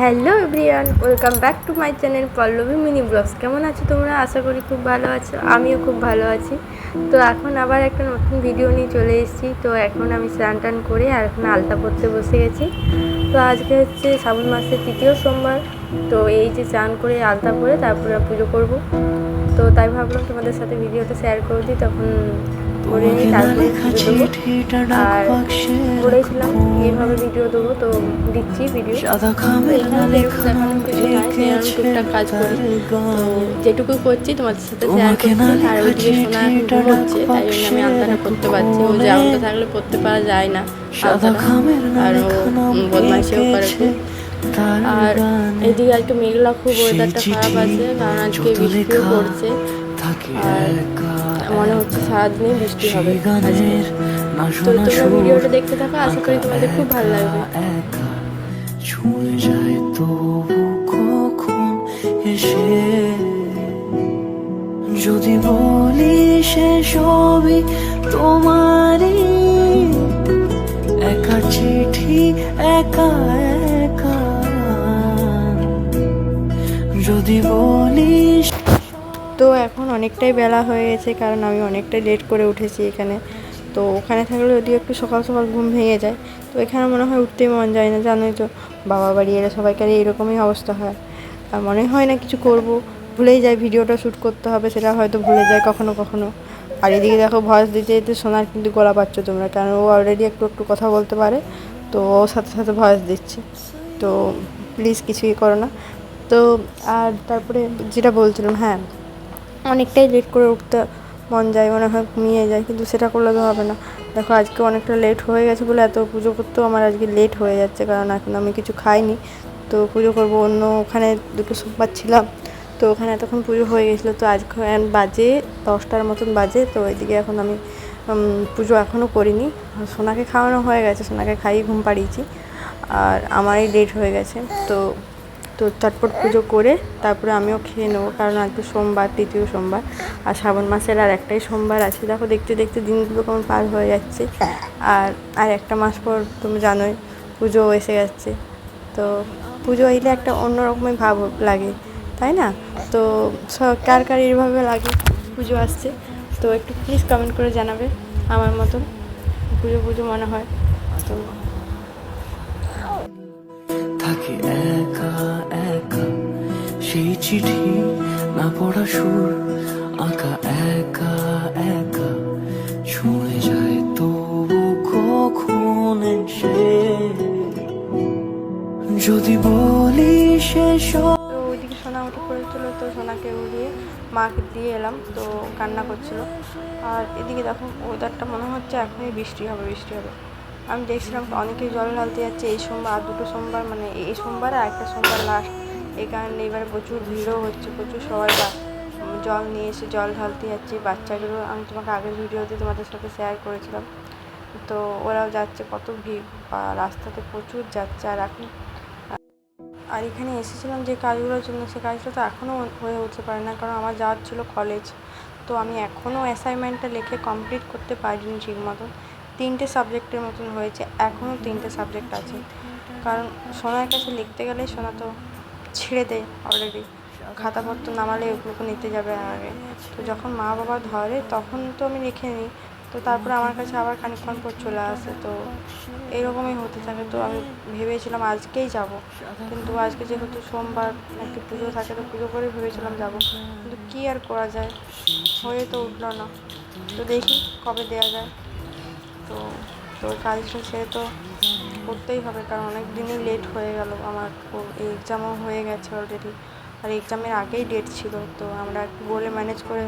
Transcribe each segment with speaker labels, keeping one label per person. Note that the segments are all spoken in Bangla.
Speaker 1: Hello everyone, welcome back to my channel Pallavi mini vlogs. কেমন আছো তোমরা? আশা করি খুব ভালো আছো। আমিও খুব ভালো আছি। তো এখন আবার একটা নতুন ভিডিও নিয়ে চলে এসেছি। তো এখন আমি স্নান টান করে আর এখন আলতা পরতে বসে গেছি। তো আজকে হচ্ছে শ্রাবণ মাসের তৃতীয় সোমবার। তো এই যে স্নান করে আলতা পরে তারপরে পুজো করব। তো তাই ভাবলাম তোমাদের সাথে ভিডিওটা শেয়ার করে দিই। তখন করে তারপরে আর বলেছিলাম এইভাবে ভিডিও দেবো তো দিচ্ছি ভিডিও টুকটাক কাজ করি। তো যেটুকু করছি তোমাদের সাথে শেয়ার করছি আর ওইদিকে সোনা
Speaker 2: চিঠিটা
Speaker 1: তাই জন্য আমি আলতাটা করতে পারছি। ও যে আলতা থাকলে পড়তে পারা যায় না আর ও বদমাইশিও করে খুব। আর এদিকে আজকে মেঘলা খুব ওয়েদারটা খারাপ আছে কারণ আজকে বৃষ্টিও পড়ছে। আর মনে হচ্ছে সারাদিনই বৃষ্টি হবে।
Speaker 2: সেই
Speaker 1: আজকে
Speaker 2: গানের না
Speaker 1: তো তোমরা ভিডিওটা দেখতে থাকো আশা করি তোমাদের খুব ভালো লাগবে।
Speaker 2: একা ছুঁয়ে যায় তবু কখন এসে? যদি বলি সে সবই তোমারই একা চিঠি একা একা। যদি বলিস
Speaker 1: তো এখন অনেকটাই বেলা হয়ে গেছে, কারণ আমি অনেকটাই লেট করে উঠেছি এখানে। তো ওখানে থাকলে ওদিকে একটু সকাল সকাল ঘুম ভেঙে যায়, তো এখানে মনে হয় উঠতেই মন যায় না, জানোই তো। বাবা বাড়ি এলে সবাইকার এরকমই অবস্থা হয়। আর মনে হয় না কিছু করব। ভুলেই যায় ভিডিওটা শ্যুট করতে হবে, সেটা হয়তো ভুলে যায় কখনো কখনো। আর এদিকে দেখো ভয়েস দিতে দিতে সোনার কিন্তু গলা পাচ্ছ তোমরা, কারণ ও অলরেডি একটু একটু কথা বলতে পারে, তো ও সাথে সাথে ভয়েস দিচ্ছে। তো প্লিজ কিছুই করো না। তো আর তারপরে যেটা বলছিলাম হ্যাঁ অনেকটাই লেট করে উঠতে মন যায়, মনে হয় ঘুমিয়ে যায়, কিন্তু সেটা করলে তো হবে না। দেখো, আজকে অনেকটা লেট হয়ে গেছে বলে এত পুজো করতেও আমার আজকে লেট হয়ে যাচ্ছে, কারণ এখন আমি কিছু খাইনি। তো পুজো করব, অন্য ওখানে দুটো সোমবার ছিলাম, তো ওখানে এতক্ষণ পুজো হয়ে গেছিল, তো আজকে বাজে দশটার মতন বাজে, তো ওইদিকে এখন আমি পুজো এখনও করিনি। সোনাকে খাওয়ানো হয়ে গেছে, সোনাকে খাইয়ে ঘুম পাড়িয়েছি, আর আমারই লেট হয়ে গেছে, তো তো চটপট পুজো করে তারপরে আমিও খেয়ে নেব, কারণ আজকে সোমবার, তৃতীয় সোমবার আর শ্রাবণ মাসের আর একটাই সোমবার আছে। দেখো, দেখতে দেখতে দিনগুলো কেমন পার হয়ে যাচ্ছে। আর আর একটা মাস পর তুমি জানোই পুজো এসে যাচ্ছে। তো পুজো এলে একটা অন্য রকমের ভাব লাগে, তাই না? তো কার কার এইভাবে লাগে পুজো আসছে? তো একটু প্লিজ কমেন্ট করে জানাবে আমার মতন পুজো পুজো মনে হয়। তো
Speaker 2: থাকি একা একা। সেই চিঠি না পড়া সুর, আঁকা একা একা। ছুঁয়ে যায় তবু কখন সে যদি বলি সে সব
Speaker 1: ওইদিকে সোনা উঠে পড়েছিল, তো সোনাকে উড়িয়ে মাকে দিয়ে এলাম, তো কান্না করছিল। আর এদিকে দেখো ওয়েদারটা মনে হচ্ছে এখনই বৃষ্টি হবে বৃষ্টি হবে। আমি দেখছিলাম অনেকেই জল ঢালতে যাচ্ছে এই সোমবার, আর দুটো সোমবার মানে এই সোমবার আর একটা সোমবার লাস্ট এই কারণে এবারে প্রচুর ভিড়ও হচ্ছে, প্রচুর সবাই জল নিয়ে এসে জল ঢালতে যাচ্ছে। বাচ্চাগুলো আমি তোমাকে আগের ভিডিওতে তোমাদের সাথে শেয়ার করেছিলাম। তো ওরাও যাচ্ছে, কত ভিড়। বা রাস্তাতে প্রচুর যাচ্ছে, আর এখন আর এখানে এসেছিলাম যে কাজগুলোর জন্য, সে কাজটা তো এখনও হয়ে উঠতে পারে না, কারণ আমার যাওয়ার ছিল কলেজ তো আমি এখনও অ্যাসাইনমেন্টটা লিখে কমপ্লিট করতে পারিনি ঠিক মতন তিনটে সাবজেক্টের মতন হয়েছে এখনও তিনটে সাবজেক্ট আছে। কারণ সোনার কাছে লিখতে গেলে সোনা তো ছেড়ে দেয় অলরেডি খাতাপত্র নামালে ওগুলোকে নিতে যাবে আগে। তো যখন মা বাবা ধরে, তখন তো আমি লিখে নিই। তো তারপরে আমার কাছে আবার খানিকক্ষণ পর চলে আসে। তো এরকমই হতে থাকে। তো আমি ভেবেছিলাম আজকেই যাব। কিন্তু আজকে যেহেতু সোমবার একটি পুজো থাকে, তো পুজো করে ভেবেছিলাম যাব। কিন্তু কী আর করা যায়? হয়ে তো উঠল না। তো দেখি কবে দেওয়া যায়। তো তো কাজটা সেরে তো করতেই হবে কারণ অনেক দিনই লেট হয়ে গেল আমার এক্সামও হয়ে গেছে অলরেডি আর এক্সামের আগেই ডেট ছিল তো আমরা বলে ম্যানেজ করে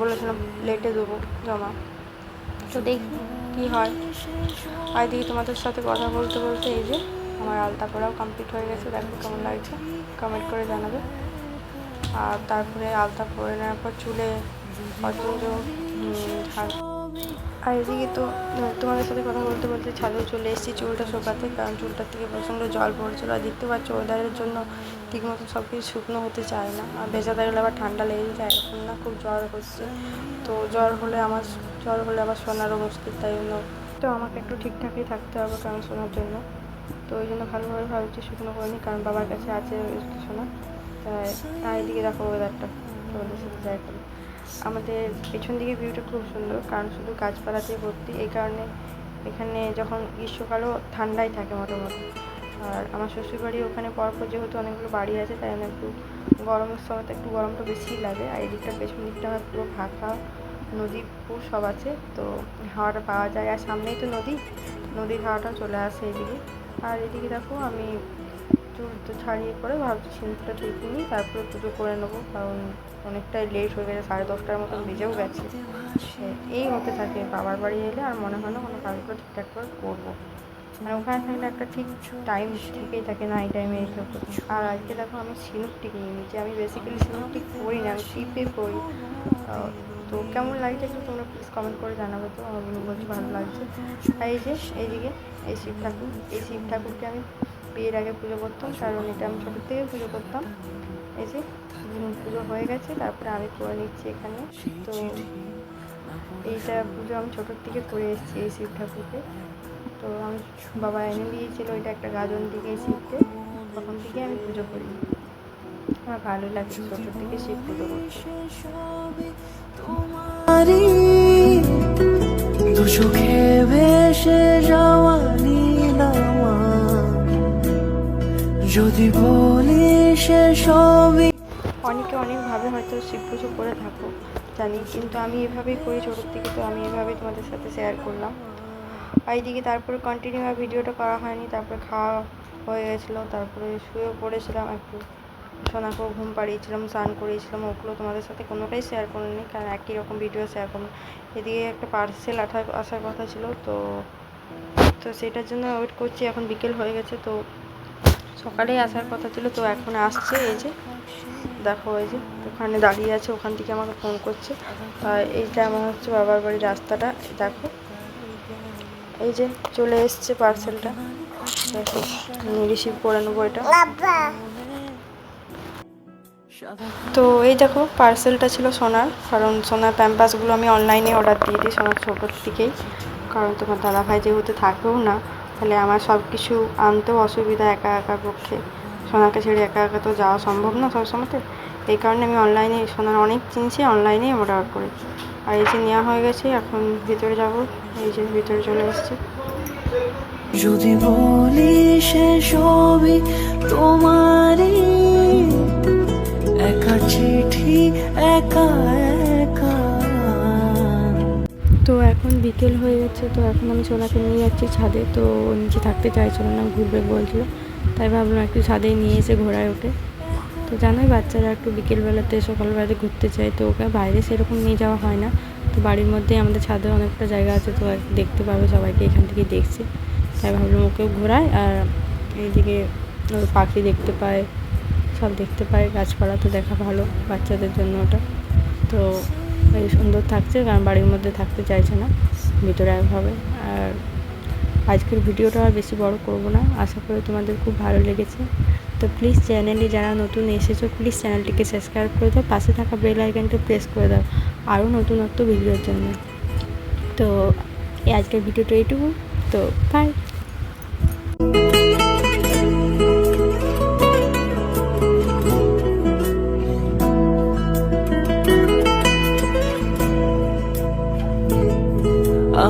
Speaker 1: বলেছিলাম লেটে দেবো জমা। তো দেখি। কী হয়? আর এদিকে তোমাদের সাথে কথা বলতে বলতে এই যে আমার আলতা পড়াও কমপ্লিট হয়ে গেছে দেখো কেমন লাগছে কমেন্ট করে জানাবে। আর তারপরে আলতা পরে নেওয়ার পর চুলে পছন্দ আর এদিকে তো তোমাদের সাথে কথা বলতে বলতে ছাদেও চলে এসেছি চুলটা শোকাতে, কারণ চুলটার থেকে প্রচণ্ড জল পড়ছিল। আর দেখতে পাচ্ছ ওয়েদারের জন্য ঠিকমতো সব কিছু শুকনো হতে চায় না। আর ভেজা থাকলে আবার ঠান্ডা লেগে যায়। এখন না খুব জ্বর হচ্ছে। তো জ্বর হলে আমার, জ্বর হলে আবার শোনারও মুশকিল, তাই জন্য তো আমাকে একটু ঠিকঠাকই থাকতে হবে কারণ শোনার জন্য। তো ওই জন্য ভালোভাবে ভাবছি শুকনো করে নিই, কারণ বাবার কাছে আছে সোনা। তাই, আর এদিকে দেখো ওয়েদারটা তোমাদের সাথে যাই আমাদের পেছন দিকে ভিউটা খুব সুন্দর, কারণ শুধু গাছপালাতেই ভর্তি। এই কারণে এখানে যখন গ্রীষ্মকালও ঠান্ডাই থাকে মোটামুটি। আর আমার শ্বশুরবাড়ি ওখানে পরপর যেহেতু অনেকগুলো বাড়ি আছে, তাই জন্য একটু গরমের সময় তো একটু গরমটা বেশিই লাগে। আর এদিকটা পেছন দিকটা আমার পুরো ফাঁকা, নদী পুকুর সব আছে, তো হাওয়াটা পাওয়া যায়। আর সামনেই তো নদী, নদীর হাওয়াটা চলে আসে এদিকে। আর এদিকে দেখো আমি চুল তো ছাড়িয়ে পরে ভাবছি সিঁদুরটা ঠিক নিই তারপরে পুজো করে নেব, কারণ অনেকটাই লেট হয়ে গেছে, সাড়ে দশটার মতো বেজেও গেছে। এই হতে থাকে, বাবার বাড়ি এলে আর মনে হয় না কোনো কাজগুলো ঠিকঠাক করে করব। মানে ওখানে থাকলে একটা ঠিক টাইম থেকেই থাকে না, এই টাইমে এইসব আর আজকে দেখো আমি সিনুক টিক নিয়ে নিচ্ছি আমি বেসিক্যালি সিনুক টিক পরি না, আমি টিপে করি। তো কেমন লাগছে একটু তোমরা প্লিজ কমেন্ট করে জানাবে তো, আমার বলছি ভালো লাগছে। আর এই যে এইদিকে এই শিব ঠাকুর, এই শিব ঠাকুরকে আমি বিয়ের আগে পুজো করতাম, কারণ এটা আমি ছোটোর থেকে পুজো করতাম। এই যে পুজো হয়ে গেছে, তারপরে আমি করে নিচ্ছি এখানে। তো এইটা পুজো আমি ছোটোর থেকে করে এসেছি এই শিব ঠাকুরকে। তো আমি বাবা এনে দিয়েছিল ওইটা একটা গাজন দিকে এই শিবকে। তখন থেকে আমি পুজো করি। আমার ভালো লাগে ছোটোর থেকে শিব পুজো
Speaker 2: তোমারই দু ভেসে যদি বলি সে সবই
Speaker 1: অনেকে অনেকভাবে হয়তো শিব পুজো করে থাকো, জানি, কিন্তু আমি এভাবেই করি ছোটোর থেকে তো আমি এভাবেই তোমাদের সাথে শেয়ার করলাম। আর এইদিকে তারপরে কন্টিনিউ আর ভিডিওটা করা হয়নি, তারপরে খাওয়া হয়ে গেছিল, তারপরে শুয়েও পড়েছিলাম, একটু সোনাকেও ঘুম পাড়িয়েছিলাম, স্নান করিয়েছিলাম, ওগুলো তোমাদের সাথে কোনোটাই শেয়ার করিনি, কারণ একই রকম ভিডিও শেয়ার করুন এদিকে একটা পার্সেল আসার আসার কথা ছিল, তো তো সেটার জন্য ওয়েট করছি, এখন বিকেল হয়ে গেছে, তো সকালেই আসার কথা ছিল তো এখন আসছে এই যে। দেখো এই যে ওখানে দাঁড়িয়ে আছে ওখান থেকে আমাকে ফোন করছে। আর এইটা আমার হচ্ছে বাবার বাড়ির রাস্তাটা দেখো। এই যে চলে এসছে পার্সেলটা দেখো রিসিভ করে নেব এটা। তো এই দেখো পার্সেলটা ছিল সোনার কারণ সোনার প্যাম্পাসগুলো আমি অনলাইনে অর্ডার দিয়ে দিই সোনার ছোটোর থেকেই। কারণ তোমার দাদাভাই যেহেতু থাকেও না তাহলে আমার সব কিছু আনতেও অসুবিধা একা একা পক্ষে সোনাকে ছেড়ে একা একা তো যাওয়া সম্ভব না সবসময়তে। এই কারণে আমি অনলাইনে সোনার অনেক জিনিসই অনলাইনেই অর্ডার করি। আর এই যে নেওয়া হয়ে গেছে, এখন ভিতরে যাব। এই যে ভিতরে চলে এসেছি।
Speaker 2: যদি বলি সে সবই তোমারই, একা চিঠি, একা
Speaker 1: তো এখন বিকেল হয়ে গেছে, তো এখন আমি সোনাকে নিয়ে যাচ্ছি ছাদে। তো নিচে থাকতে চাইছিল না ঘুরবে বলছিল। তাই ভাবলাম একটু ছাদে নিয়ে এসে ঘোরায় ওঠে। তো জানোই বাচ্চারা একটু বিকেলবেলাতে, সকালবেলাতে ঘুরতে চায়। তো ওকে বাইরে সেরকম নিয়ে যাওয়া হয় না। তো বাড়ির মধ্যেই আমাদের ছাদে অনেকটা জায়গা আছে, তো দেখতে পাবে সবাইকে, এখান থেকে দেখছি। তাই ভাবলাম ওকেও ঘোরায় আর এইদিকে পাখি দেখতে পায়, সব দেখতে পায়। গাছপালা তো দেখা ভালো বাচ্চাদের জন্য ওটা। তো এই সুন্দর থাকছে, কারণ বাড়ির মধ্যে থাকতে চাইছে না, ভিতরে একভাবে। আর আজকের ভিডিওটা আর বেশি বড় করব না, আশা করি তোমাদের খুব ভালো লেগেছে। তো প্লিজ চ্যানেলে যারা নতুন এসেছ প্লিজ চ্যানেলটিকে সাবস্ক্রাইব করে দাও, পাশে থাকা বেল আইকনটা প্রেস করে দাও, আরও নতুনত্ব ভিডিওর জন্য। তো আজকের ভিডিওটা এইটুকু। তো বাই